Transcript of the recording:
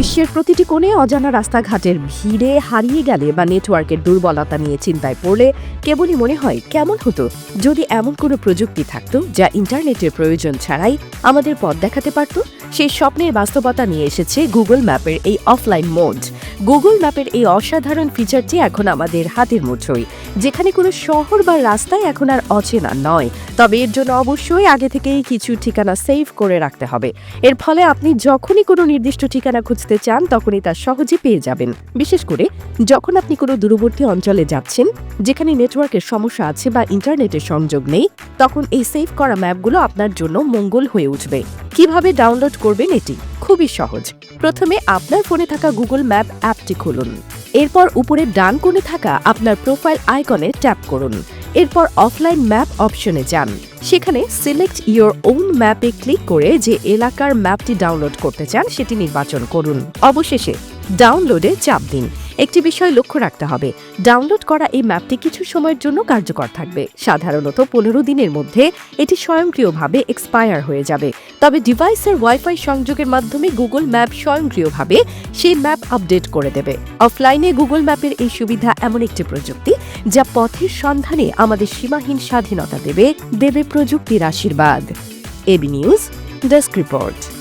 বিশ্বের প্রতিটি কোণে অজানা রাস্তাঘাটের ভিড়ে হারিয়ে গেলে বা নেটওয়ার্কের দুর্বলতা নিয়ে চিন্তায় পড়লে কেবলই মনে হয় কেমন হতো? যদি এমন কোনো প্রযুক্তি থাকতো যা ইন্টারনেটের প্রয়োজন ছাড়াই আমাদের পথ দেখাতে পারত? সেই স্বপ্নের বাস্তবতা নিয়ে এসেছে গুগল ম্যাপের এই অফলাইন মোড গুগল ম্যাপের এই অসাধারণ ফিচারটি এখন আমাদের হাতের মুঠোয়। যেখানে কোনো শহর বা রাস্তায় এখন আর অচেনা নয়। তবে এর জন্য অবশ্যই আগে থেকেই কিছু ঠিকানা সেভ করে রাখতে হবে। এর ফলে আপনি যখনই কোনো নির্দিষ্ট ঠিকানা খুঁজতে চান, তখনই তা সহজে পেয়ে যাবেন। বিশেষ করে যখন আপনি কোনো দূরবর্তী অঞ্চলে যাচ্ছেন, যেখানে নেটওয়ার্কের সমস্যা আছে বা ইন্টারনেটের সংযোগ নেই, তখন এই সেভ করা ম্যাপগুলো আপনার জন্য মঙ্গল হয়ে উঠবে। কীভাবে ডাউনলোড করবেন এটি? খুবই সহজ। প্রথমে আপনার ফোনে থাকা গুগল ম্যাপ অ্যাপটি খুলুন। এরপর উপরে ডান কোণে থাকা আপনার প্রোফাইল আইকনে ট্যাপ করুন। এরপর অফলাইন ম্যাপ অপশনে যান। সেখানে সিলেক্ট ইওর ওন ম্যাপে ক্লিক করে যে এলাকার ম্যাপটি ডাউনলোড করতে চান, সেটি নির্বাচন করুন। অবশেষে ডাউনলোডে চাপ দিন। একটি বিষয় লক্ষ্য রাখতে হবে। ডাউনলোড করা এই ম্যাপটি কিছু সময়ের জন্য কার্যকর থাকবে। সাধারণত পনেরো দিনের মধ্যে এটি স্বয়ংক্রিয়ভাবে এক্সপায়ার হয়ে যাবে। তবে ডিভাইসের ওয়াইফাই সংযোগের মাধ্যমে গুগল ম্যাপ স্বয়ংক্রিয়ভাবে সেই ম্যাপ আপডেট করে দেবে। অফলাইনে গুগল ম্যাপের এই সুবিধা এমন একটি প্রযুক্তি যা পথের সন্ধানে আমাদের সীমাহীন স্বাধীনতা দেবে দেবে প্রযুক্তির আশীর্বাদ। AB news, desk report.